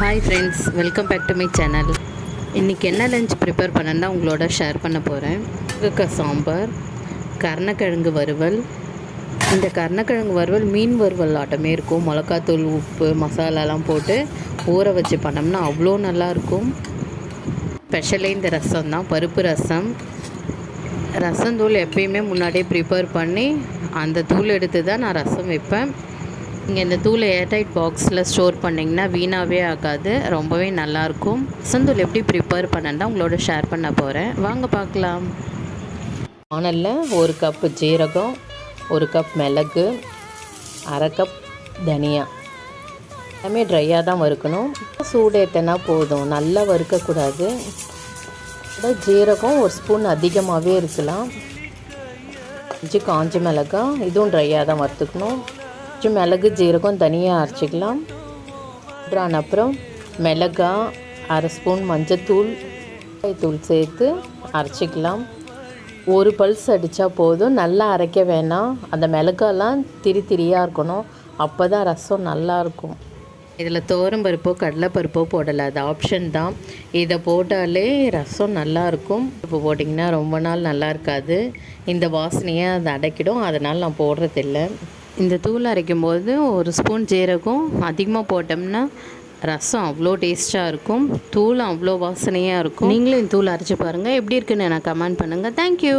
Hi friends welcome back to my channel இன்றைக்கி என்ன lunch prepare பண்ணேன்னா உங்களோட ஷேர் பண்ண போகிறேன் முருங்கைக்காய் சாம்பார் கருணக்கிழங்கு வறுவல். இந்த கருணக்கிழங்கு வறுவல் மீன் வறுவல் ஆட்டமே இருக்கும். மிளகாத்தூள் உப்பு மசாலாலாம் போட்டு ஊற வச்சு பண்ணோம்னா அவ்வளோ நல்லாயிருக்கும் ஸ்பெஷலே இந்த ரசம் தான் பருப்பு ரசம். ரசந்தூள் எப்பயுமே முன்னாடியே ப்ரிப்பேர் பண்ணி அந்த தூள் எடுத்து தான் நான் ரசம் வைப்பேன். நீங்கள் இந்த தூளை ஏர்டைட் பாக்ஸில் ஸ்டோர் பண்ணிங்கன்னா வீணாகவே ஆகாது. ரொம்பவே நல்லாயிருக்கும் ரசந்தூள் எப்படி ப்ரிப்பேர் பண்ணேன்னா உங்களோட ஷேர் பண்ண போகிறேன் வாங்க பார்க்கலாம். வானலில் ஒரு கப்பு ஜீரகம் ஒரு கப் மிளகு அரை கப் தனியா. எல்லாமே ட்ரையாக தான் வறுக்கணும். சூடு போதும். நல்லா வறுக்கக்கூடாது. ஜீரகம் ஒரு ஸ்பூன் அதிகமாகவே இருக்கலாம். அஞ்சு காஞ்ச மிளகாய் இதுவும் ட்ரையாக தான் வறுத்துக்கணும். கொஞ்சம் மிளகு ஜீரகம் தனியாக அரைச்சிக்கலாம். அப்புறம் அப்புறம் மிளகா அரை ஸ்பூன் மஞ்சத்தூள் தூள் சேர்த்து அரைச்சிக்கலாம். ஒரு பல்ஸ் அடித்தா போதும். நல்லா அரைக்க வேணாம். அந்த மிளகாலாம் திரி திரியாக இருக்கணும். அப்போ தான் ரசம் நல்லாயிருக்கும் இதில் பருப்போ கடலைப்பருப்போ போடலை. அது ஆப்ஷன் தான். இதை போட்டாலே ரசம் நல்லாயிருக்கும் இப்போ போட்டிங்கன்னா ரொம்ப நாள் நல்லா இருக்காது. இந்த வாசனையை அதை அடைக்கிடும். அதனால் நான் போடுறதில்ல. இந்த தூள் அரைக்கும் போது ஒரு ஸ்பூன் ஜீரகம் அதிகமாக போட்டோம்னா ரசம் அவ்வளோ டேஸ்ட்டாக இருக்கும். தூள் அவ்வளோ வாசனையாக இருக்கும். நீங்களும் இந்த தூள் அரைச்சி பாருங்கள் எப்படி இருக்குன்னு எனக்கு கமெண்ட் பண்ணுங்கள் தேங்க்யூ